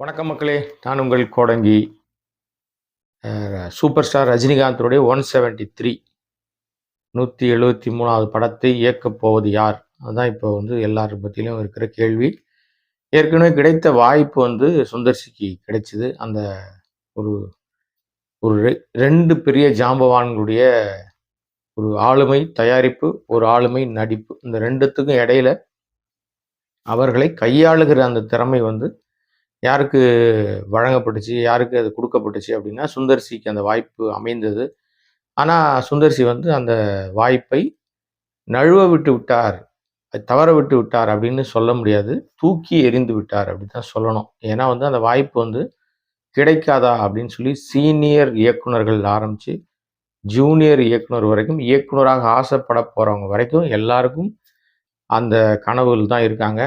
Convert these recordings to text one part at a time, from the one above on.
வணக்கம் மக்களே நான் உங்கள் கோடங்கி சூப்பர் ஸ்டார் ரஜினிகாந்தருடைய ஒன் செவன்டி த்ரீ நூற்றி எழுபத்தி மூணாவது படத்தை இயக்கப் போவது யார்? அதுதான் இப்போ வந்து எல்லார் பற்றியிலும் இருக்கிற கேள்வி. ஏற்கனவே கிடைத்த வாய்ப்பு வந்து சுந்தர்சிக்கு கிடைச்சிது. அந்த ஒரு ஒரு ரெ- ரெண்டு பெரிய ஜாம்பவான்களுடைய ஒரு ஆளுமை தயாரிப்பு ஒரு ஆளுமை நடிப்பு இந்த ரெண்டுத்துக்கும் இடையில அவர்களை கையாளுகிற அந்த திறமை வந்து யாருக்கு வழங்கப்பட்டுச்சு யாருக்கு அது கொடுக்கப்பட்டுச்சு அப்படின்னா சுந்தர்சிக்கு அந்த வாய்ப்பு அமைந்தது. ஆனால் சுந்தர்சி வந்து அந்த வாய்ப்பை நழுவ விட்டு விட்டார் தவற விட்டு விட்டார் அப்படின்னு சொல்ல முடியாது. தூக்கி எறிந்து விட்டார் அப்படின்னு தான் சொல்லணும். ஏன்னா வந்து அந்த வாய்ப்பு வந்து கிடைக்காதா அப்படின்னு சொல்லி சீனியர் இயக்குனர்கள் ஆரம்பித்து ஜூனியர் இயக்குனர் வரைக்கும் இயக்குனராக ஆசைப்பட போகிறவங்க வரைக்கும் எல்லாருக்கும் அந்த கனவுகள் தான் இருக்காங்க.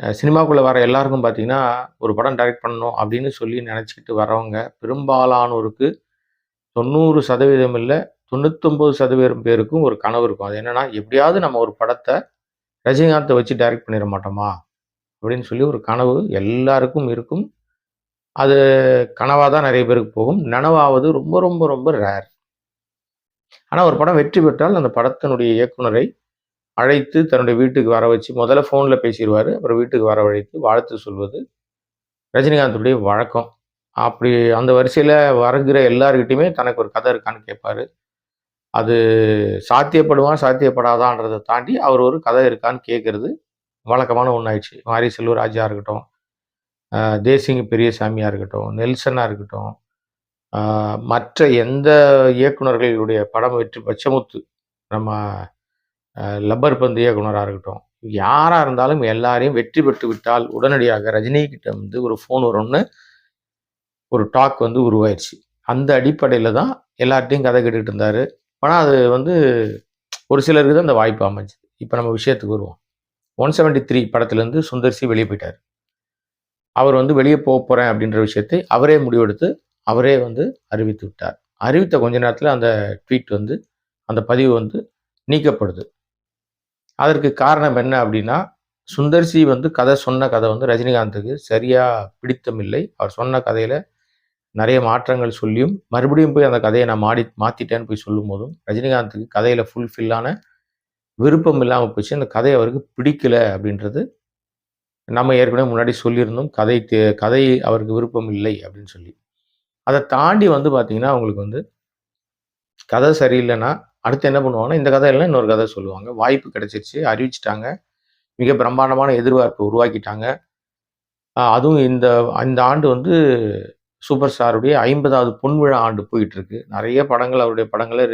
சினிமாக்குள்ளே வர எல்லாருக்கும் பார்த்தீங்கன்னா ஒரு படம் டைரக்ட் பண்ணணும் அப்படின்னு சொல்லி நினச்சிக்கிட்டு வரவங்க பெரும்பாலானோருக்கு தொண்ணூறு சதவீதம் இல்லை தொண்ணூத்தொம்பது சதவீதம் பேருக்கும் ஒரு கனவு இருக்கும். அது என்னன்னா எப்படியாவது நம்ம ஒரு படத்தை ரஜினிகாந்தை வச்சு டைரக்ட் பண்ணிட மாட்டோமா? அப்படின்னு சொல்லி ஒரு கனவு எல்லாருக்கும் இருக்கும். அது கனவாக தான் நிறைய பேருக்கு போகும். நனவாவது ரொம்ப ரொம்ப ரொம்ப ரேர் ஆனால் ஒரு படம் வெற்றி பெற்றால் அந்த படத்தினுடைய இயக்குனரை அழைத்து தன்னுடைய வீட்டுக்கு வர வச்சு முதல்ல ஃபோனில் பேசிடுவார். அப்புறம் வீட்டுக்கு வரவழைத்து வாழ்த்து சொல்வது. ரஜினிகாந்துடைய வழக்கம். அப்படி அந்த வரிசையில் வருகிற எல்லாருக்கிட்டையுமே தனக்கு ஒரு கதை இருக்கான்னு கேட்பாரு. அது சாத்தியப்படுமா சாத்தியப்படாதான்றதை தாண்டி அவர் ஒரு கதை இருக்கான்னு கேட்குறது. வழக்கமான ஒன்றாயிடுச்சு மாரி செல்வராஜா இருக்கட்டும் தேசிங்க பெரியசாமியாக இருக்கட்டும் நெல்சனாக இருக்கட்டும் மற்ற எந்த இயக்குனர்களுடைய படம் வெற்றி பச்சமுத்து நம்ம லப்பர் பந்து இயக்குனராக இருக்கட்டும். யாராக இருந்தாலும் எல்லாரையும் வெற்றி பெற்று விட்டால் உடனடியாக ரஜினிகிட்ட வந்து ஒரு ஃபோன் வரும்னு ஒரு டாக் வந்து உருவாயிடுச்சு அந்த அடிப்படையில் தான் எல்லார்ட்டையும் கதை கேட்டுக்கிட்டு இருந்தார். ஆனால் அது வந்து ஒரு சிலருக்கு தான் அந்த வாய்ப்பு அமைஞ்சுது. இப்போ நம்ம விஷயத்துக்கு வருவோம். ஒன் செவன்டி த்ரீ படத்துலேருந்து சுந்தர்சி வெளியே போயிட்டார். அவர் வந்து வெளியே போக போகிறேன் அப்படின்ற விஷயத்தை அவரே முடிவெடுத்து அவரே வந்து அறிவித்து விட்டார். அறிவித்த கொஞ்ச நேரத்தில் அந்த ட்வீட் வந்து அந்த பதிவு வந்து நீக்கப்படுது. அதற்கு காரணம் என்ன அப்படின்னா சுந்தர்சி வந்து கதை சொன்ன கதை வந்து ரஜினிகாந்துக்கு சரியாக பிடித்தமில்லை அவர் சொன்ன கதையில் நிறைய மாற்றங்கள் சொல்லியும் மறுபடியும் போய் அந்த கதையை நான் மாடி மாற்றிட்டேன்னு போய் சொல்லும் போதும் ரஜினிகாந்துக்கு கதையில் ஃபுல்ஃபில்லான விருப்பம் இல்லாமல் போச்சு. அந்த கதை அவருக்கு பிடிக்கல அப்படின்றது நம்ம ஏற்கனவே முன்னாடி சொல்லியிருந்தோம். கதை தே- கதை அவருக்கு விருப்பம் இல்லை அப்படின்னு சொல்லி. அதை தாண்டி வந்து பார்த்திங்கன்னா அவங்களுக்கு வந்து கதை சரியில்லைன்னா அடுத்து என்ன பண்ணுவாங்கன்னா இந்த கதை இல்லைன்னா இன்னொரு கதை சொல்லுவாங்க. வாய்ப்பு கிடைச்சிருச்சு அறிவிச்சிட்டாங்க. மிக பிரம்மாண்டமான எதிர்பார்ப்பு உருவாக்கிட்டாங்க. அதுவும் இந்த இந்த ஆண்டு வந்து சூப்பர் ஸ்டாருடைய ஐம்பதாவது பொன்விழா ஆண்டு போயிட்டு இருக்கு நிறைய படங்கள் அவருடைய படங்களை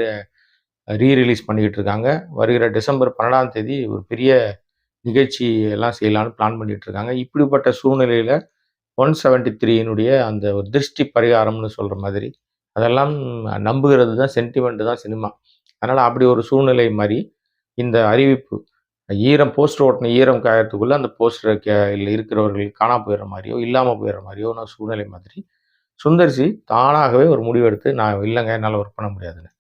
ரீ ரிலீஸ் பண்ணிக்கிட்டு இருக்காங்க. வருகிற டிசம்பர் பன்னெண்டாம் தேதி ஒரு பெரிய நிகழ்ச்சி எல்லாம் செய்யலாம்னு பிளான் பண்ணிட்டு இருக்காங்க. இப்படிப்பட்ட சூழ்நிலையில ஒன் செவன்டி த்ரீனுடைய அந்த ஒரு திருஷ்டி பரிகாரம்னு சொல்ற மாதிரி அதெல்லாம் நம்புகிறது தான் சென்டிமெண்ட் தான் சினிமா. அதனால் அப்படி ஒரு சூழ்நிலை மாதிரி இந்த அறிவிப்பு ஈரம் போஸ்டர் ஓட்டின ஈரம் காயத்துக்குள்ளே அந்த போஸ்டர் இருக்கிறவர்கள் காணா போயிடுற மாதிரியோ இல்லாமல் போயிடுற மாதிரியோ சூழ்நிலை மாதிரி சுந்தர்சி தானாகவே ஒரு முடிவெடுத்து நான் இல்லைங்க என்னால் ஒர்க் பண்ண முடியாதுன்னு.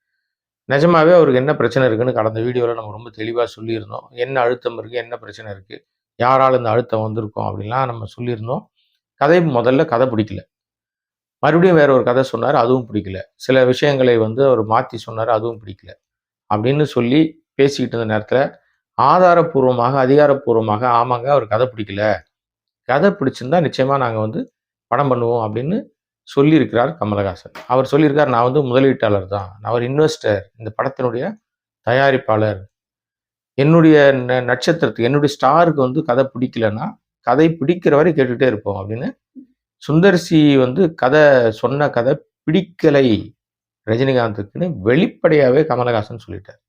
நிஜமாகவே அவருக்கு என்ன பிரச்சனை இருக்குன்னு கடந்த வீடியோவில் நம்ம ரொம்ப தெளிவாக சொல்லியிருந்தோம். என்ன அழுத்தம் இருக்குது என்ன பிரச்சனை இருக்குது யாரால் இந்த அழுத்தம் வந்திருக்கோம் அப்படின்லாம் நம்ம சொல்லியிருந்தோம். கதை முதல்ல கதை பிடிக்கல. மறுபடியும் வேற ஒரு கதை சொன்னார் அதுவும் பிடிக்கல. சில விஷயங்களை வந்து அவர் மாற்றி சொன்னார் அதுவும் பிடிக்கல. அப்படின்னு சொல்லி பேசிக்கிட்டு இருந்த நேரத்தில் ஆதாரப்பூர்வமாக அதிகாரப்பூர்வமாக ஆமாங்க அவர் கதை பிடிக்கல. கதை பிடிச்சிருந்தா நிச்சயமாக நாங்கள் வந்து படம் பண்ணுவோம் அப்படின்னு சொல்லியிருக்கிறார் கமலஹாசன். அவர் சொல்லியிருக்கார் நான் வந்து முதலீட்டாளர் தான். நான் ஒரு இன்வெஸ்டர் இந்த படத்தினுடைய தயாரிப்பாளர். என்னுடைய ந- நட்சத்திரத்துக்கு என்னுடைய ஸ்டாருக்கு வந்து கதை பிடிக்கலன்னா கதை பிடிக்கிற வரை கேட்டுகிட்டே இருப்போம் அப்படின்னு சுந்தர்சி வந்து கதை சொன்ன கதை பிடிக்கலை. ரஜினிகாந்துக்குன்னு வெளிப்படையாகவே கமலஹாசன் சொல்லிட்டார்.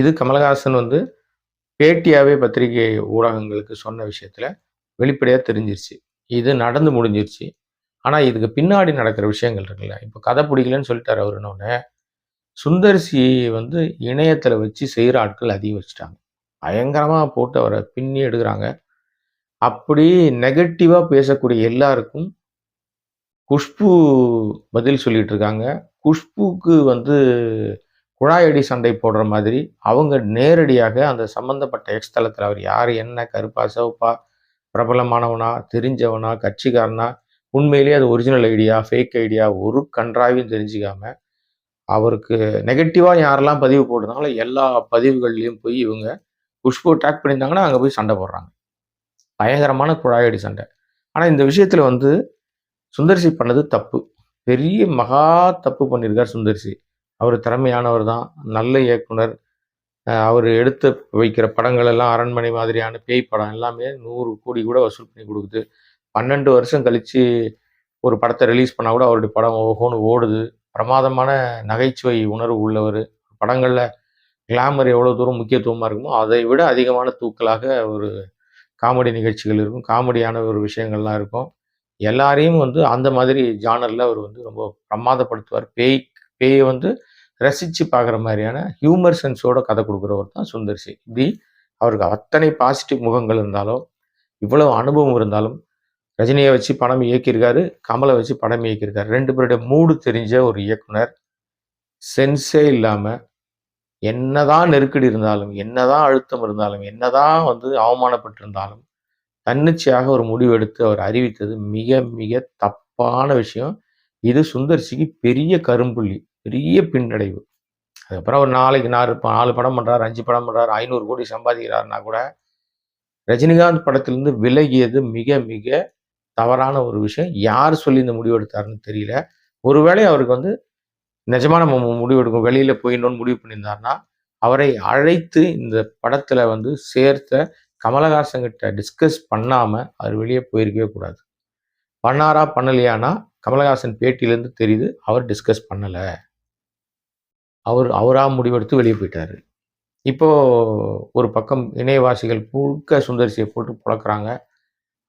இது கமலஹாசன் வந்து பேட்டியாகவே பத்திரிகை ஊடகங்களுக்கு சொன்ன விஷயத்தில் வெளிப்படையாக தெரிஞ்சிருச்சு. இது நடந்து முடிஞ்சிருச்சு. ஆனால் இதுக்கு பின்னாடி நடக்கிற விஷயங்கள் இருக்குல்ல. இப்போ கதை பிடிக்கலன்னு சொல்லிட்டார் அவர் இன்னொன்னு. சுந்தர்சி வந்து இணையத்தில் வச்சு செய்கிற ஆட்கள் அதிகம் வச்சுட்டாங்க பயங்கரமாக போட்டு அவரை பின்னி எடுக்கிறாங்க. அப்படி நெகட்டிவாக பேசக்கூடிய எல்லாருக்கும் குஷ்பு பதில் சொல்லிட்டு இருக்காங்க குஷ்புக்கு வந்து குழாயடி சண்டை போடுற மாதிரி அவங்க நேரடியாக அந்த சம்பந்தப்பட்ட எக்ஸ் தளத்தில் அவர் யார் என்ன கருப்பா சிவப்பா பிரபலமானவனா தெரிஞ்சவனா கட்சிக்காரனா உண்மையிலேயே அது ஒரிஜினல் ஐடியா ஃபேக் ஐடியா ஒரு கன்றாவையும் தெரிஞ்சுக்காம அவருக்கு நெகட்டிவாக யாரெல்லாம் பதிவு போடுறதுனால எல்லா பதிவுகள்லையும் போய் இவங்க குஷ்பு அட்டாக் பண்ணியிருந்தாங்கன்னா அங்கே போய் சண்டை போடுறாங்க. பயங்கரமான குழாயடி சண்டை. ஆனால் இந்த விஷயத்தில் வந்து சுந்தர்சி பண்ணது தப்பு. பெரிய மகா தப்பு பண்ணியிருக்கார் சுந்தர்சி. அவர் திறமையானவர் தான் நல்ல இயக்குனர். அவர் எடுத்து வைக்கிற படங்கள் எல்லாம் அரண்மனை மாதிரியான பேய் படம் எல்லாமே நூறு கோடி கூட வசூல் பண்ணி கொடுக்குது. பன்னெண்டு வருஷம் கழித்து ஒரு படத்தை ரிலீஸ் பண்ணால் கூட அவருடைய படம் ஓஹோன்னு ஓடுது. பிரமாதமான நகைச்சுவை உணர்வு உள்ளவர். படங்களில் கிளாமர் எவ்வளோ தூரம் முக்கியத்துவமாக இருக்குமோ அதை விட அதிகமான தூக்கலாக ஒரு காமெடி நிகழ்ச்சிகள் இருக்கும். காமெடியான ஒரு விஷயங்கள்லாம் இருக்கும். எல்லாரையும் வந்து அந்த மாதிரி ஜானரில் அவர் வந்து ரொம்ப பிரமாதப்படுத்துவார். பேய் பேயை வந்து ரசித்து பார்க்குற மாதிரியான ஹியூமர் சென்ஸோட கதை கொடுக்குறவர் தான் சுந்தர்சி இப்படி அவருக்கு அத்தனை பாசிட்டிவ் முகங்கள் இருந்தாலும் இவ்வளவு அனுபவம் இருந்தாலும் ரஜினியை வச்சு படம் இயக்கியிருக்காரு கமலை வச்சு படம் இயக்கியிருக்காரு. ரெண்டு பேருடைய மூடு தெரிஞ்ச ஒரு இயக்குனர் சென்ஸே இல்லாமல் என்னதான் நெருக்கடி இருந்தாலும் என்னதான் அழுத்தம் இருந்தாலும் என்னதான் வந்து அவமானப்பட்டிருந்தாலும் தன்னிச்சையாக ஒரு முடிவு எடுத்து அவர் அறிவித்தது மிக மிக தப்பான விஷயம். இது சுந்தர்சிக்கு பெரிய கரும்புள்ளி பெரிய பின்னடைவு. அதுக்கப்புறம் ஒரு நாளைக்கு நாலு ப- நாலு படம் பண்ணுறாரு அஞ்சு படம் பண்ணுறாரு ஐநூறு கோடி சம்பாதிக்கிறாருன்னா கூட ரஜினிகாந்த் படத்திலிருந்து விலகியது மிக மிக தவறான ஒரு விஷயம். யார் சொல்லி இந்த முடிவு எடுத்தாருன்னு தெரியல. ஒருவேளை அவருக்கு வந்து நிஜமான மு- முடிவு எடுக்கும் வெளியில் போயிடணும்னு முடிவு பண்ணியிருந்தாருன்னா அவரை அழைத்து இந்த படத்தில் வந்து சேர்த்த கமலஹாசன்கிட்ட டிஸ்கஸ் பண்ணாமல் அவர் வெளியே போயிருக்கவே கூடாது. பண்ணாரா பண்ணலையானா கமலஹாசன் பேட்டியிலேருந்து தெரியுது அவர் டிஸ்கஸ் பண்ணலை. அவர் அவராக முடிவெடுத்து வெளியே போயிட்டாரு. இப்போது ஒரு பக்கம் இணையவாசிகள் முழுக்க சுந்தரிசியை போட்டு புழக்கிறாங்க.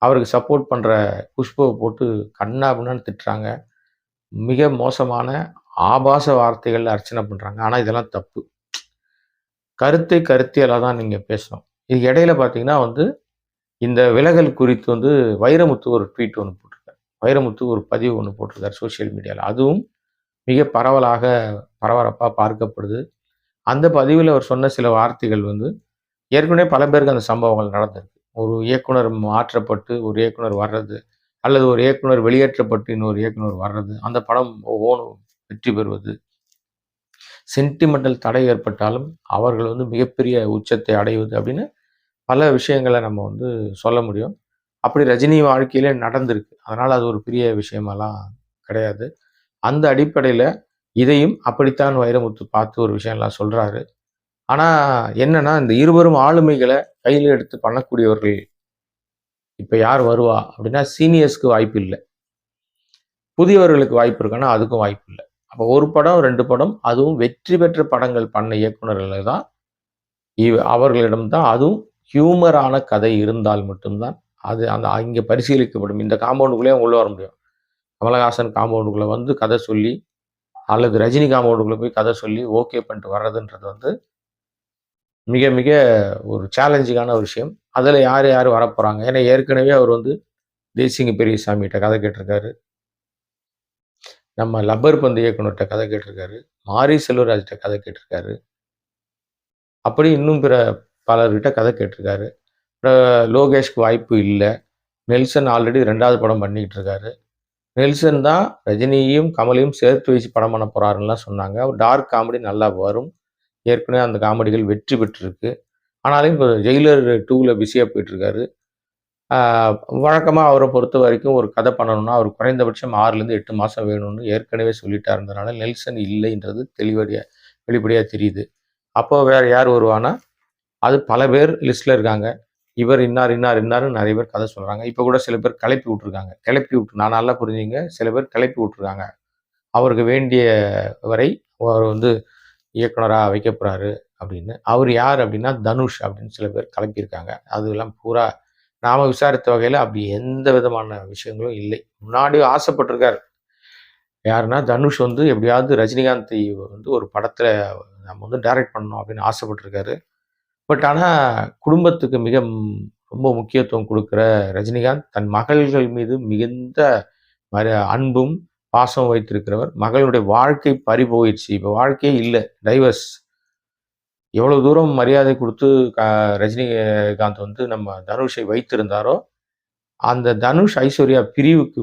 அவருக்கு சப்போர்ட் பண்ணுற குஷ்புவை போட்டு கண்ணா பின்னான்னு திட்டுறாங்க. மிக மோசமான ஆபாச வார்த்தைகளில் அர்ச்சனை பண்ணுறாங்க ஆனால் இதெல்லாம் தப்பு. கருத்தை கருத்தியலாக தான் நீங்கள் பேசணும். இது இடையில பார்த்தீங்கன்னா வந்து இந்த விலகல் குறித்து வந்து வைரமுத்து ஒரு ட்வீட் ஒன்று போட்டிருக்காரு. வைரமுத்து ஒரு பதிவு ஒன்று போட்டிருக்காரு சோஷியல் மீடியாவில் அதுவும் மிக பரவலாக பரபரப்பாக பார்க்கப்படுது. அந்த பதிவில் அவர் சொன்ன சில வார்த்தைகள் வந்து ஏற்கனவே பல பேருக்கு அந்த சம்பவங்கள் நடந்திருக்கு. ஒரு இயக்குனர் மாற்றப்பட்டு ஒரு இயக்குனர் வர்றது அல்லது ஒரு இயக்குனர் வெளியேற்றப்பட்டு இன்னொரு இயக்குனர் வர்றது அந்த படம் ஓனும் வெற்றி பெறுவது. சென்டிமெண்டல் தடை ஏற்பட்டாலும் அவர்கள் வந்து மிகப்பெரிய உச்சத்தை அடைவது அப்படின்னு பல விஷயங்களை நம்ம வந்து சொல்ல முடியும். அப்படி ரஜினி வாழ்க்கையிலே நடந்திருக்கு. அதனால் அது ஒரு பெரிய விஷயமெல்லாம் கிடையாது. அந்த அடிப்படையில் இதையும் அப்படித்தான் வைரமுத்து பார்த்து ஒரு விஷயம்லாம் சொல்கிறாரு ஆனால் என்னன்னா இந்த இருவரும் ஆளுமைகளை கையில் எடுத்து பண்ணக்கூடியவர்கள் இப்போ யார் வருவா அப்படின்னா சீனியர்ஸ்க்கு வாய்ப்பு இல்லை புதியவர்களுக்கு வாய்ப்பு இருக்குன்னா அதுக்கும் வாய்ப்பு இல்லை அப்போ ஒரு படம் ரெண்டு படம் அதுவும் வெற்றி பெற்ற படங்கள் பண்ண இயக்குநர்கள் தான் இவ- அவர்களிடம்தான் அதுவும் ஹியூமரான கதை இருந்தால் மட்டும்தான் அது அந்த அங்கே பரிசீலிக்கப்படும். இந்த காம்பவுண்டுக்குள்ளேயே உள்ள வர முடியும். கமலஹாசன் காம்பவுண்டுக்குள்ளே வந்து கதை சொல்லி அல்லது ரஜினி காம்பவுண்டுக்குள்ளே போய் கதை சொல்லி ஓகே பண்ணிட்டு வர்றதுன்றது வந்து மிக மிக ஒரு சேலஞ்சிங்கான ஒரு விஷயம். அதில் யார் யார் வரப்போகிறாங்க ஏன்னா ஏற்கனவே அவர் வந்து தேசிங்க பெரியசாமிகிட்ட கதை கேட்டிருக்காரு. நம்ம லப்பர் பந்து இயக்குனர்கிட்ட கதை கேட்டிருக்காரு. மாரி செல்வராஜ்கிட்ட கதை கேட்டிருக்காரு. அப்படி இன்னும் பிற பலர்கிட்ட கதை கேட்டிருக்காரு. லோகேஷ்க்கு வாய்ப்பு இல்லை. நெல்சன் ஆல்ரெடி ரெண்டாவது படம் பண்ணிக்கிட்டு இருக்காரு. நெல்சன் தான் ரஜினியும் கமலையும் சேர்த்து வச்சு படம் பண்ண போகிறாருலாம் சொன்னாங்க. அவர் டார்க் காமெடி நல்லா வரும். ஏற்கனவே அந்த காமெடிகள் வெற்றி பெற்றிருக்கு. ஆனாலும் இப்போ ஜெயிலர் டூவில் பிஸியாக போயிட்டுருக்காரு வழக்கமாக அவரை பொறுத்த வரைக்கும் ஒரு கதை பண்ணணும்னா அவர் குறைந்தபட்சம் ஆறுலேருந்து எட்டு மாதம் வேணும்னு ஏற்கனவே சொல்லிட்டா இருந்தனால நெல்சன் இல்லைன்றது தெளிவடியாக வெளிப்படையாக தெரியுது. அப்போ வேற யார் வருவானா அது பல பேர் லிஸ்ட்டில் இருக்காங்க. இவர் இன்னார் இன்னார் இன்னார்னு நிறைய பேர் கதை சொல்கிறாங்க இப்போ கூட சில பேர் கிளப்பி விட்ருக்காங்க கிளப்பி விட்டு நான் நல்லா புரிஞ்சுங்க சில பேர் கிளப்பி விட்ருக்காங்க அவருக்கு வேண்டிய வரை அவர் வந்து இயக்குனராக வைக்க போகிறாரு அப்படின்னு. அவர் யார் அப்படின்னா தனுஷ் அப்படின்னு சில பேர் கிளப்பியிருக்காங்க. அதெல்லாம் பூரா நாம் விசாரித்த வகையில் அப்படி எந்த விதமான விஷயங்களும் இல்லை. முன்னாடி ஆசைப்பட்டிருக்காரு. யாருன்னா தனுஷ் வந்து எப்படியாவது ரஜினிகாந்தை வந்து ஒரு படத்தில் நம்ம வந்து டைரக்ட் பண்ணணும் அப்படின்னு ஆசைப்பட்டிருக்காரு. பட் ஆனால் குடும்பத்துக்கு மிக ரொம்ப முக்கியத்துவம் கொடுக்குற ரஜினிகாந்த் தன் மகள்கள் மீது மிகுந்த அன்பும் பாசம் வைத்திருக்கிறவர். மகளுடைய வாழ்க்கை பறி போயிடுச்சு. இப்போ வாழ்க்கையே இல்லை. டைவர்ஸ் எவ்வளவு தூரம் மரியாதை கொடுத்து க- ரஜினிகாந்த் வந்து நம்ம தனுஷை வைத்திருந்தாரோ அந்த தனுஷ் ஐஸ்வர்யா பிரிவுக்கு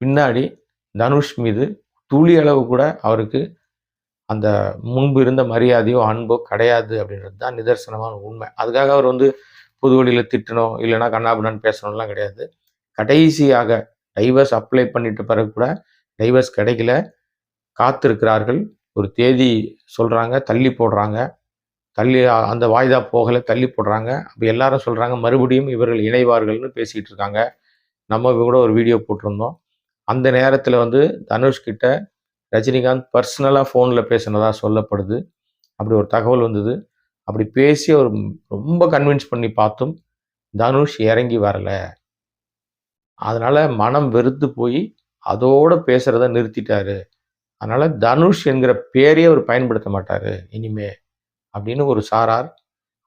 பின்னாடி தனுஷ் மீது துளி அளவு கூட அவருக்கு அந்த முன்பு இருந்த மரியாதையோ அன்போ கிடையாது அப்படின்றது தான் நிதர்சனமான உண்மை. அதுக்காக அவர் வந்து பொது வழியில் திட்டணும் இல்லைன்னா கண்ணாபின்னான்னு பேசணும்லாம் கிடையாது. கடைசியாக டைவர்ஸ் அப்ளை பண்ணிட்டு பிறகு கூட டைவர்ஸ் கிடைக்கல. காத்திருக்கிறார்கள். ஒரு தேதி சொல்கிறாங்க தள்ளி போடுறாங்க. தள்ளி அந்த வாய்தா போகலை தள்ளி போடுறாங்க. அப்போ எல்லாரும் சொல்கிறாங்க மறுபடியும் இவர்கள் இணைவார்கள்னு பேசிகிட்டு இருக்காங்க. நம்ம கூட ஒரு வீடியோ போட்டிருந்தோம். அந்த நேரத்தில் வந்து தனுஷ்கிட்ட ரஜினிகாந்த் பர்சனலாக ஃபோனில் பேசினதாக சொல்லப்படுது. அப்படி ஒரு தகவல் வந்தது. அப்படி பேசி அவர் ரொம்ப கன்வின்ஸ் பண்ணி பார்த்தும் தனுஷ் இறங்கி வரலை. அதனால் மனம் வெறுத்து போய் அதோட பேசுகிறத நிறுத்திட்டாரு. அதனால் தனுஷ் என்கிற பேரையே அவர் பயன்படுத்த மாட்டார். இனிமே அப்படின்னு ஒரு சாரார்.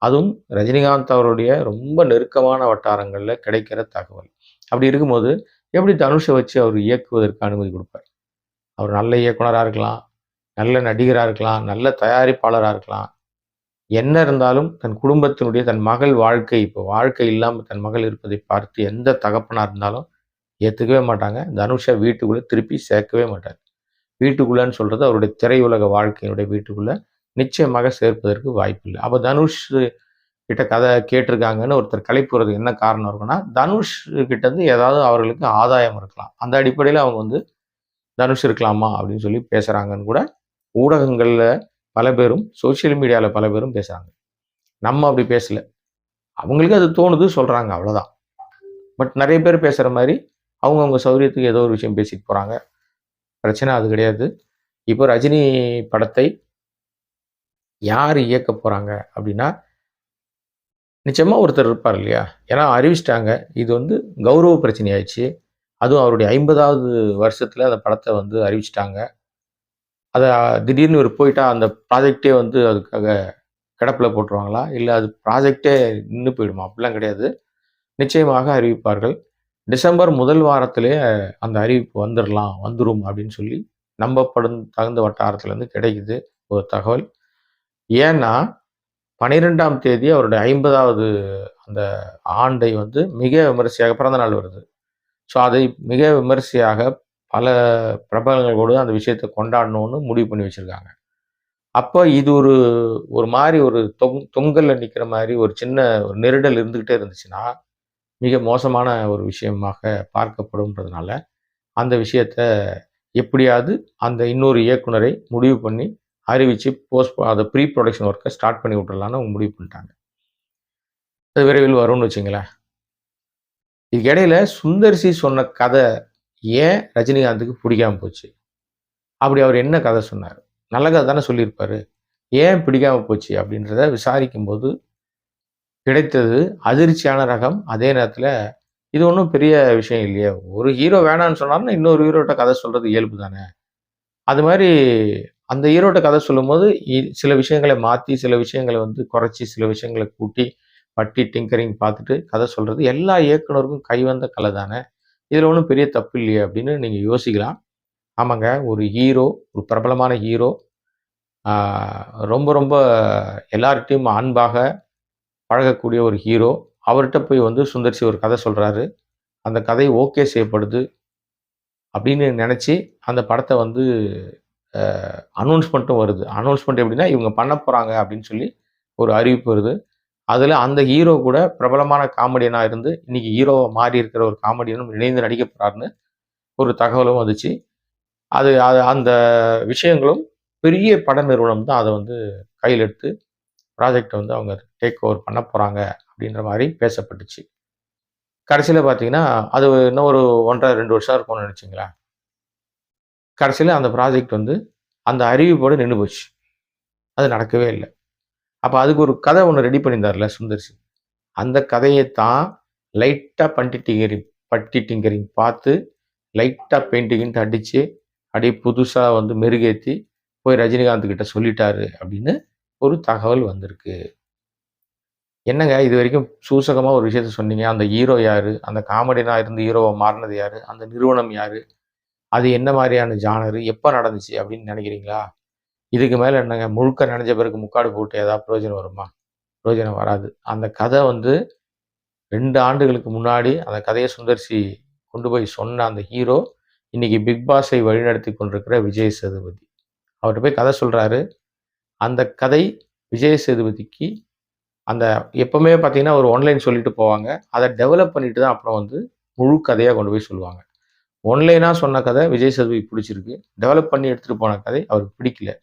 அதுவும் ரஜினிகாந்த் அவருடைய ரொம்ப நெருக்கமான வட்டாரங்களில் கிடைக்கிற தகவல். அப்படி இருக்கும்போது எப்படி தனுஷை வச்சு அவர் இயக்குவதற்கு அனுமதி கொடுப்பார்? அவர் நல்ல இயக்குனராக இருக்கலாம் நல்ல நடிகராக இருக்கலாம் நல்ல தயாரிப்பாளராக இருக்கலாம். என்ன இருந்தாலும் தன் குடும்பத்தினுடைய தன் மகள் வாழ்க்கை இப்போ வாழ்க்கை இல்லாமல் தன் மகள் இருப்பதை பார்த்து எந்த தகப்பனாக இருந்தாலும் ஏற்றுக்கவே மாட்டாங்க. தனுஷை வீட்டுக்குள்ளே திருப்பி சேர்க்கவே மாட்டார். வீட்டுக்குள்ளேன்னு சொல்கிறது அவருடைய திரையுலக வாழ்க்கையினுடைய வீட்டுக்குள்ளே நிச்சயமாக சேர்ப்பதற்கு வாய்ப்பு இல்லை அப்போ தனுஷ் கிட்ட கதை கேட்டிருக்காங்கன்னு ஒருத்தர் கலைப்புறதுக்கு என்ன காரணம் இருக்குன்னா தனுஷ் கிட்டேருந்து ஏதாவது அவர்களுக்கு ஆதாயம் இருக்கலாம். அந்த அடிப்படையில் அவங்க வந்து தனுஷ் இருக்கலாமா அப்படின்னு சொல்லி பேசுகிறாங்கன்னு கூட ஊடகங்களில் பல பேரும் சோஷியல் மீடியாவில் பல பேரும் பேசுகிறாங்க நம்ம அப்படி பேசல. அவங்களுக்கு அது தோணுது சொல்கிறாங்க அவ்வளோதான் பட் நிறைய பேர் பேசுகிற மாதிரி அவங்கவுங்க சௌரியத்துக்கு ஏதோ ஒரு விஷயம் பேசிட்டு போகிறாங்க பிரச்சனை அது கிடையாது. இப்போ ரஜினி படத்தை யார் இயக்க போகிறாங்க அப்படின்னா நிச்சயமாக ஒருத்தர் இருப்பார் இல்லையா? ஏன்னா அறிவிச்சிட்டாங்க. இது வந்து கௌரவ பிரச்சனை ஆயிடுச்சு அதுவும் அவருடைய ஐம்பதாவது வருஷத்தில் அந்த படத்தை வந்து அறிவிச்சிட்டாங்க. அதை திடீர்னு ஒரு போயிட்டா அந்த ப்ராஜெக்டே வந்து அதுக்காக கிடப்பில் போட்டுருவாங்களா? இல்லை அது ப்ராஜெக்டே நின்று போயிடுமா? அப்படிலாம் கிடையாது. நிச்சயமாக அறிவிப்பார்கள். டிசம்பர் முதல் வாரத்திலே அந்த அறிவிப்பு வந்துடலாம் வந்துடும் அப்படின்னு சொல்லி நம்பப்படும் தகுந்த வட்டாரத்துலேருந்து கிடைக்குது ஒரு தகவல். ஏன்னா பனிரெண்டாம் தேதி அவருடைய ஐம்பதாவது அந்த ஆண்டை வந்து மிக விமரிசையாக பிறந்த நாள் வருது. ஸோ அதை மிக விமரிசையாக பல பிரபலங்களோடு அந்த விஷயத்தை கொண்டாடணும்னு முடிவு பண்ணி வச்சுருக்காங்க. அப்போ இது ஒரு ஒரு மாதிரி ஒரு தொங் தொங்கலில் நிற்கிற மாதிரி ஒரு சின்ன ஒரு நெருடல் இருந்துக்கிட்டே இருந்துச்சுன்னா மிக மோசமான ஒரு விஷயமாக பார்க்கப்படும்ன்றதுனால அந்த விஷயத்த எப்படியாவது அந்த இன்னொரு இயக்குனரை முடிவு பண்ணி அறிவித்து போஸ்ட் அதை ப்ரீ ப்ரொடக்ஷன் ஒர்க்கை ஸ்டார்ட் பண்ணி விட்றலான்னு அவங்க முடிவு பண்ணிட்டாங்க. அது விரைவில் வரும்னு வச்சுங்களேன். இதுக்கிடையில் சுந்தர்சி சொன்ன கதை ஏன் ரஜினிகாந்துக்கு பிடிக்காம போச்சு? அப்படி அவர் என்ன கதை சொன்னார்? நல்ல கதை தானே சொல்லியிருப்பார். ஏன் பிடிக்காம போச்சு அப்படின்றத விசாரிக்கும்போது கிடைத்தது அதிர்ச்சியான ரகம். அதே நேரத்தில் இது ஒன்றும் பெரிய விஷயம் இல்லையே. ஒரு ஹீரோ வேணான்னு சொன்னார்னா இன்னொரு ஹீரோட்ட கதை சொல்கிறது இயல்பு தானே. அது மாதிரி அந்த ஹீரோட்ட கதை சொல்லும்போது இ- சில விஷயங்களை மாற்றி சில விஷயங்களை வந்து குறைச்சி சில விஷயங்களை கூட்டி பட்டி டிங்கரிங் பார்த்துட்டு கதை சொல்கிறது எல்லா இயக்குனருக்கும் கைவந்த கலை தானே. இதில் ஒன்றும் பெரிய தப்பு இல்லையே அப்படின்னு நீங்கள் யோசிக்கலாம். ஆமாங்க ஒரு ஹீரோ ஒரு பிரபலமான ஹீரோ ரொம்ப ரொம்ப எல்லார்கிட்டையும் அன்பாக பழகக்கூடிய ஒரு ஹீரோ அவர்கிட்ட போய் வந்து சுந்தர்சி ஒரு கதை சொல்கிறாரு அந்த கதை ஓகே செய்யப்படுது அப்படின்னு நினச்சி அந்த படத்தை வந்து அனௌன்ஸ்மெண்ட்டும் வருது. அனௌன்ஸ்மெண்ட் எப்படின்னா இவங்க பண்ண போகிறாங்க அப்படின்னு சொல்லி ஒரு அறிவிப்பு வருது. அதில் அந்த ஹீரோ கூட பிரபலமான காமெடியனாக இருந்து இன்னைக்கு ஹீரோவை மாறி இருக்கிற ஒரு காமெடியனும் இணைந்து நடிக்க போகிறாருன்னு ஒரு தகவலும் வந்துச்சு. அது அது அந்த விஷயங்களும் பெரிய பட நிறுவனம் தான் அதை வந்து கையில் எடுத்து ப்ராஜெக்டை வந்து அவங்க டேக் ஓவர் பண்ண போகிறாங்க அப்படின்ற மாதிரி பேசப்பட்டுச்சு. கடைசியில் பார்த்தீங்கன்னா அது இன்னும் ஒரு ஒன்றரை ரெண்டு வருஷம் இருக்கும்னு நினச்சிங்களேன். கடைசியில் அந்த ப்ராஜெக்ட் வந்து அந்த அறிவிப்போடு நின்று போச்சு. அது நடக்கவே இல்லை. அப்போ அதுக்கு ஒரு கதை ஒன்று ரெடி பண்ணியிருந்தார்ல சுந்தர்சி அந்த கதையை தான் லைட்டாக பண்டி டிங்கரிங் பட்டி டிங்கரிங் பார்த்து லைட்டாக பெயிண்டிங்கிட்டு அடித்து அப்படியே புதுசாக வந்து மெருகேற்றி போய் ரஜினிகாந்த் கிட்ட சொல்லிட்டாரு அப்படின்னு ஒரு தகவல் வந்திருக்கு. என்னங்க இது வரைக்கும் சூசகமாக ஒரு விஷயத்த சொன்னீங்க? அந்த ஹீரோ யார்? அந்த காமெடினா இருந்து ஹீரோவை மாறினது யார்? அந்த நிறுவனம் யார்? அது என்ன மாதிரியான ஜானரு எப்போ நடந்துச்சு அப்படின்னு நினைக்கிறீங்களா இதுக்கு மேலே என்னங்க முழுக்க நினைஞ்ச பிறகு முக்காடு போட்டு ஏதாவது பிரயோஜனம் வருமா பிரயோஜனம் வராது அந்த கதை வந்து ரெண்டு ஆண்டுகளுக்கு முன்னாடி அந்த கதையை சுந்தர்சி கொண்டு போய் சொன்ன அந்த ஹீரோ, இன்னைக்கு பிக் பாஸை வழிநடத்தி கொண்டிருக்கிற விஜய் சேதுபதி. அவர்கிட்ட போய் கதை சொல்கிறாரு அந்த கதை விஜய் சேதுபதிக்கு அந்த எப்பவுமே பார்த்தீங்கன்னா, ஒரு ஒன்லைன் சொல்லிட்டு போவாங்க. அதை டெவலப் பண்ணிட்டு தான் அப்புறம் வந்து முழு கதையாக கொண்டு போய் சொல்லுவாங்க. ஒன்லைனாக சொன்ன கதை விஜய் சதுவை பிடிச்சிருக்கு. டெவலப் பண்ணி எடுத்துகிட்டு போன கதை அவருக்கு பிடிக்கல.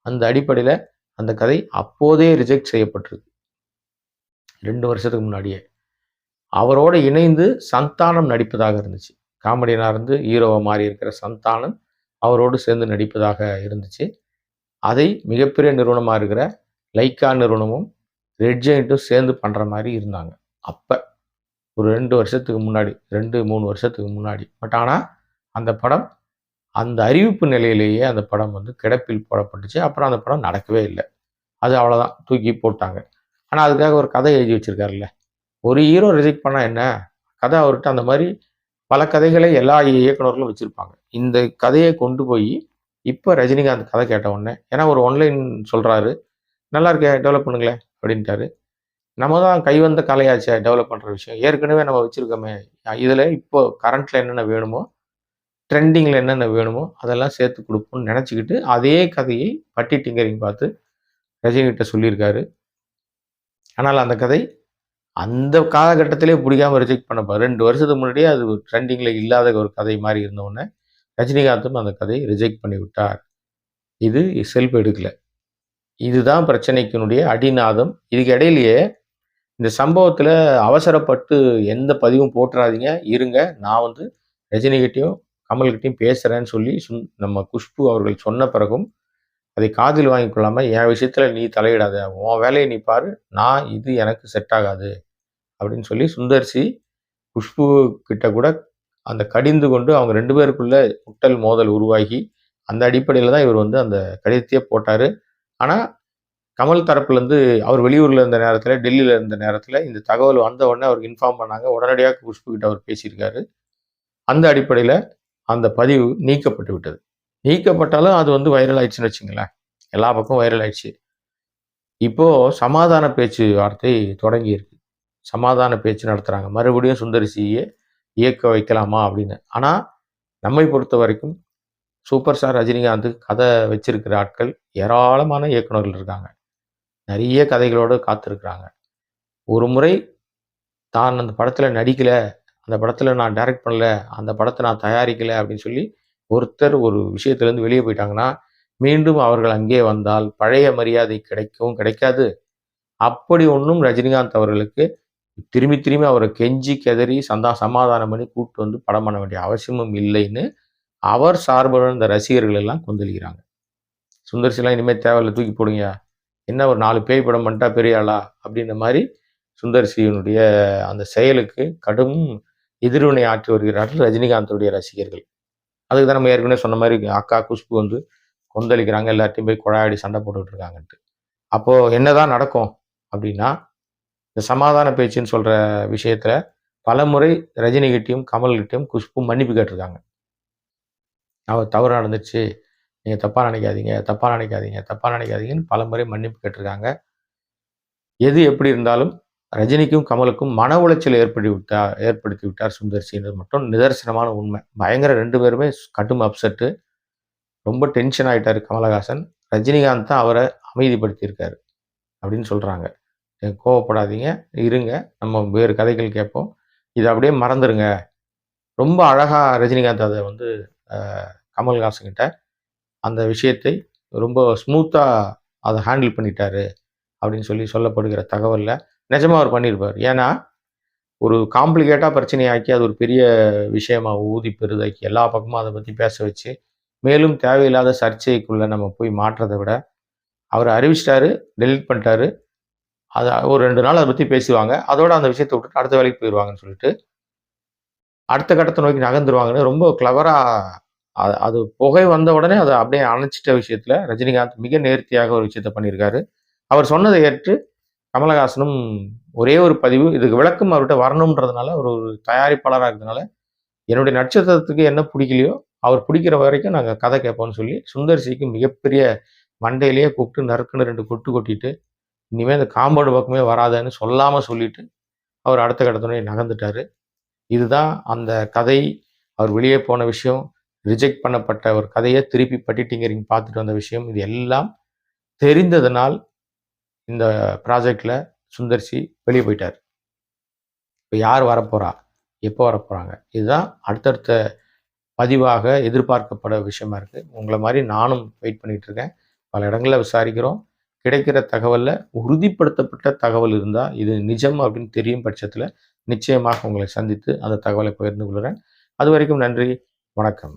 அந்த அடிப்படையில் அந்த கதை அப்போதே ரிஜெக்ட் செய்யப்பட்டிருக்கு. ரெண்டு வருஷத்துக்கு முன்னாடியே. அவரோட இணைந்து சந்தானம் நடிப்பதாக இருந்துச்சு. காமெடியனாக இருந்து ஹீரோவை மாறி இருக்கிற சந்தானம் அவரோடு சேர்ந்து நடிப்பதாக இருந்துச்சு. அதை மிகப்பெரிய நிறுவனமாக இருக்கிற லைக்கா நிறுவனமும், ரெட் ஜெயிண்ட்டும் சேர்ந்து பண்ணுற மாதிரி இருந்தாங்க. அப்போ ஒரு ரெண்டு வருஷத்துக்கு முன்னாடி. 2, 3 வருஷத்துக்கு முன்னாடி. பட் ஆனால் அந்த படம் அந்த அறிவிப்பு நிலையிலேயே அந்த படம் வந்து கிடப்பில் போடப்பட்டுச்சு. அப்புறம் அந்த படம் நடக்கவே இல்லை அது அவ்வளோதான். தூக்கி போட்டாங்க. ஆனால் அதுக்காக ஒரு கதை எழுதி வச்சிருக்காருல்ல. ஒரு ஹீரோ ரிஜெக்ட் பண்ணால் என்ன? கதை அவர்கிட்ட அந்த மாதிரி பல கதைகளை எல்லா இயக்குனர்களும் வச்சுருப்பாங்க இந்த கதையை கொண்டு போய் இப்போ ரஜினிகாந்த் கதை கேட்ட உடனே ஏன்னா ஒரு ஒன்லைன் சொல்கிறாரு "நல்லா இருக்கேன் டெவலப் பண்ணுங்களேன்" அப்படின்ட்டாரு. நம்ம தான் கைவந்த கலையாச்சே டெவலப் பண்ணுற விஷயம். ஏற்கனவே நம்ம வச்சுருக்கோமே இதில் இப்போ கரண்ட்டில் என்னென்ன வேணுமோ, ட்ரெண்டிங்கில் என்னென்ன வேணுமோ, அதெல்லாம் சேர்த்து கொடுப்போம்னு நினச்சிக்கிட்டு அதே கதையை பட்டி டிங்கரிங் பார்த்து ரஜினிகிட்ட சொல்லியிருக்காரு. ஆனால் அந்த கதை அந்த காலகட்டத்திலே பிடிக்காம ரிஜெக்ட் பண்ணப்போ ரெண்டு வருஷத்துக்கு முன்னாடியே அது ட்ரெண்டிங்கில் இல்லாத ஒரு கதை மாதிரி இருந்தவுடனே ரஜினிகாந்தும் அந்த கதையை ரிஜெக்ட் பண்ணி விட்டார் இது செல்ஃப் எடுக்கலை இதுதான் பிரச்சனைக்கினுடைய அடிநாதம். இதுக்கு இடையிலேயே இந்த சம்பவத்தில் அவசரப்பட்டு எந்த பதிவும் போட்டுறாதீங்க. இருங்க. நான் வந்து ரஜினிகிட்டையும் கமல்கிட்டையும் பேசுகிறேன்னு சொல்லி சுன் நம்ம குஷ்பு அவர்கள் சொன்ன பிறகும், அதை காதில் வாங்கி கொள்ளாமல் "என் விஷயத்தில் நீ தலையிடாத. உன் வேலையை நீ பாரு. நான் இது எனக்கு செட் ஆகாது." அப்படின்னு சொல்லி சுந்தர் சி, குஷ்பு கிட்ட கூட அந்த கடிந்து கொண்டு அவங்க ரெண்டு பேருக்குள்ள முட்டல், மோதல் உருவாகி, அந்த அடிப்படையில் தான் இவர் வந்து அந்த கடிதத்தையே போட்டார் ஆனால் கமல் தரப்புலேருந்து அவர் வெளியூரில் இருந்த நேரத்தில் டெல்லியில் இருந்த நேரத்தில் இந்த தகவல் வந்த உடனே அவருக்கு இன்ஃபார்ம் பண்ணாங்க. உடனடியாக குஷ்புகிட்ட அவர் பேசியிருக்காரு. அந்த அடிப்படையில் அந்த பதிவு நீக்கப்பட்டு விட்டது. நீக்கப்பட்டாலும் அது வந்து வைரல் ஆயிடுச்சுன்னு வச்சுங்களேன் எல்லா பக்கமும் வைரல் ஆயிடுச்சு. இப்போது சமாதான பேச்சு வார்த்தை தொடங்கியிருக்கு. சமாதான பேச்சு நடத்துகிறாங்க மறுபடியும் சுந்தரிசியே இயக்க வைக்கலாமா அப்படின்னு. ஆனால் நம்மை பொறுத்த வரைக்கும் சூப்பர் ஸ்டார் ரஜினிகாந்துக்கு கதை வச்சிருக்கிற ஆட்கள் ஏராளமான இயக்குனர்கள் இருக்காங்க. நிறைய கதைகளோடு காத்திருக்கிறாங்க. ஒரு முறை தான் அந்த படத்தில் நடிக்கலை அந்த படத்தில் நான் டைரக்ட் பண்ணல, அந்த படத்தை நான் தயாரிக்கலை அப்படின்னு சொல்லி ஒருத்தர் ஒரு விஷயத்துலேருந்து வெளியே போயிட்டாங்கன்னா, மீண்டும் அவர்கள் அங்கே வந்தால் பழைய மரியாதை கிடைக்கவும் கிடைக்காது. அப்படி ஒன்றும் ரஜினிகாந்த் அவர்களுக்கு திரும்பி திரும்பி அவரை கெஞ்சி கெதறி சந்தா சமாதானம் பண்ணி கூப்பிட்டு வந்து படம் பண்ண வேண்டிய அவசியமும் இல்லைன்னு, அவர் சார்புல இந்த ரசிகர்கள் எல்லாம் கொந்தளிக்கிறாங்க. சுந்தர் இனிமேல் தேவையில்லை தேவையில்ல தூக்கி போடுங்க என்ன ஒரு நாலு பேய் படம் பண்ணிட்டா பெரிய ஆளா? அப்படின்ற மாதிரி சுந்தர் சிவனுடைய அந்த செயலுக்கு கடும் எதிர்வினை ஆற்றி வருகிறார்கள் ரஜினிகாந்துடைய ரசிகர்கள். அதுக்கு தான் நம்ம ஏற்கனவே சொன்ன மாதிரி அக்கா குஷ்பு வந்து கொந்தளிக்கிறாங்க. எல்லாத்தையும் போய் குழாயடி சண்டை போட்டுக்கிட்டு இருக்காங்கன்ட்டு. அப்போது என்னதான் நடக்கும் அப்படின்னா, இந்த சமாதான பேச்சுன்னு சொல்கிற விஷயத்தில் பலமுறை ரஜினிகிட்டயும், கமல்கிட்டையும் குஷ்பு மன்னிப்பு கேட்டிருக்காங்க. அவர் தவறு நடந்துச்சு நீங்கள் தப்பாக நினைக்காதீங்க தப்பாக நினைக்காதீங்க தப்பாக நினைக்காதீங்கன்னு பல பலமுறை மன்னிப்பு கேட்டிருக்காங்க. எது எப்படி இருந்தாலும் ரஜினிக்கும், கமலுக்கும் மன உளைச்சல் ஏற்படுத்தி விட்டார் ஏற்படுத்தி விட்டார் சுந்தர் சின்றது மட்டும் நிதர்சனமான உண்மை. பயங்கர ரெண்டு பேருமே கடும் அப்செட்டு. ரொம்ப டென்ஷன் ஆகிட்டார் கமலஹாசன். ரஜினிகாந்த் தான் அவரை அமைதிப்படுத்தியிருக்காரு. அப்படின்னு சொல்கிறாங்க கோவப்படாதீங்க. இருங்க. நம்ம வேறு கதைகள் கேட்போம். இதை அப்படியே மறந்துடுங்க ரொம்ப அழகாக ரஜினிகாந்த் அதை வந்து கமல்ஹாசன் கிட்ட அந்த விஷயத்தை ரொம்ப ஸ்மூத்தாக அதை ஹேண்டில் பண்ணிட்டாரு. அப்படின்னு சொல்லி சொல்லப்படுகிற தகவலில் நிஜமாக அவர் பண்ணியிருப்பார் ஏன்னா, ஒரு காம்ப்ளிகேட்டாக பிரச்சனையாக்கி அது ஒரு பெரிய விஷயமாக ஊதி பெருதாக்கி எல்லா பக்கமும் அதை பற்றி பேச வச்சு, மேலும் தேவையில்லாத சர்ச்சைக்குள்ளே நம்ம போய் மாற்றுறதை விட, அவர் அறிவிச்சிட்டாரு டெலீட் பண்ணிட்டாரு. அதை ஒரு ரெண்டு நாள் அதை பற்றி பேசுவாங்க. அதோட அந்த விஷயத்தை விட்டுட்டு அடுத்த வேலைக்கு போயிடுவாங்கன்னு சொல்லிட்டு, அடுத்த கட்டத்தை நோக்கி நகர்ந்துருவாங்கன்னு ரொம்ப கிளவராக அது அது புகை வந்த உடனே அதை அப்படியே அணைச்சிட்ட விஷயத்தில் ரஜினிகாந்த் மிக நேர்த்தியாக ஒரு விஷயத்த பண்ணியிருக்காரு. அவர் சொன்னதை ஏற்று கமலஹாசனும் ஒரே ஒரு பதிவு இதுக்கு விளக்கம் அவர்கிட்ட வரணுன்றதுனால ஒரு ஒரு தயாரிப்பாளராக இருக்கிறதுனால, என்னுடைய நட்சத்திரத்துக்கு என்ன பிடிக்கலையோ அவர் பிடிக்கிற வரைக்கும் நாங்கள் கதை கேட்போம்னு சொல்லி, சுந்தர்சிக்கு மிகப்பெரிய மண்டையிலேயே கூப்பிட்டு நறுக்குன்னு ரெண்டு கொட்டு கொட்டிட்டு, இனிமேல் இந்த காம்பவுண்ட் பக்கமே வராதன்னு சொல்லாமல் சொல்லிட்டு, அவர் அடுத்த கட்டத்துடைய நகர்ந்துட்டார் இதுதான் அந்த கதை. அவர் வெளியே போன விஷயம், ரிஜெக்ட் பண்ணப்பட்ட ஒரு கதையை திருப்பி பட்டி டிங்கரிங் பார்த்துட்டு வந்த விஷயம். இது எல்லாம் தெரிந்ததனால் இந்த ப்ராஜெக்டில் சுந்தர்சி வெளியே போயிட்டார் இப்போ யார் வரப்போகிறா எப்போ வரப்போகிறாங்க இதுதான் அடுத்தடுத்த பதிவாக எதிர்பார்க்கப்பட விஷயமா இருக்குது உங்களை மாதிரி நானும் வெயிட் பண்ணிகிட்டு இருக்கேன். பல இடங்களில் விசாரிக்கிறோம். கிடைக்கிற தகவலில் உறுதிப்படுத்தப்பட்ட தகவல் இருந்தால் இது நிஜம் அப்படின்னு தெரியும் பட்சத்தில் நிச்சயமாக உங்களை சந்தித்து அந்த தகவலை பகிர்ந்து கொள்கிறேன். அது வரைக்கும் நன்றி. வணக்கம்.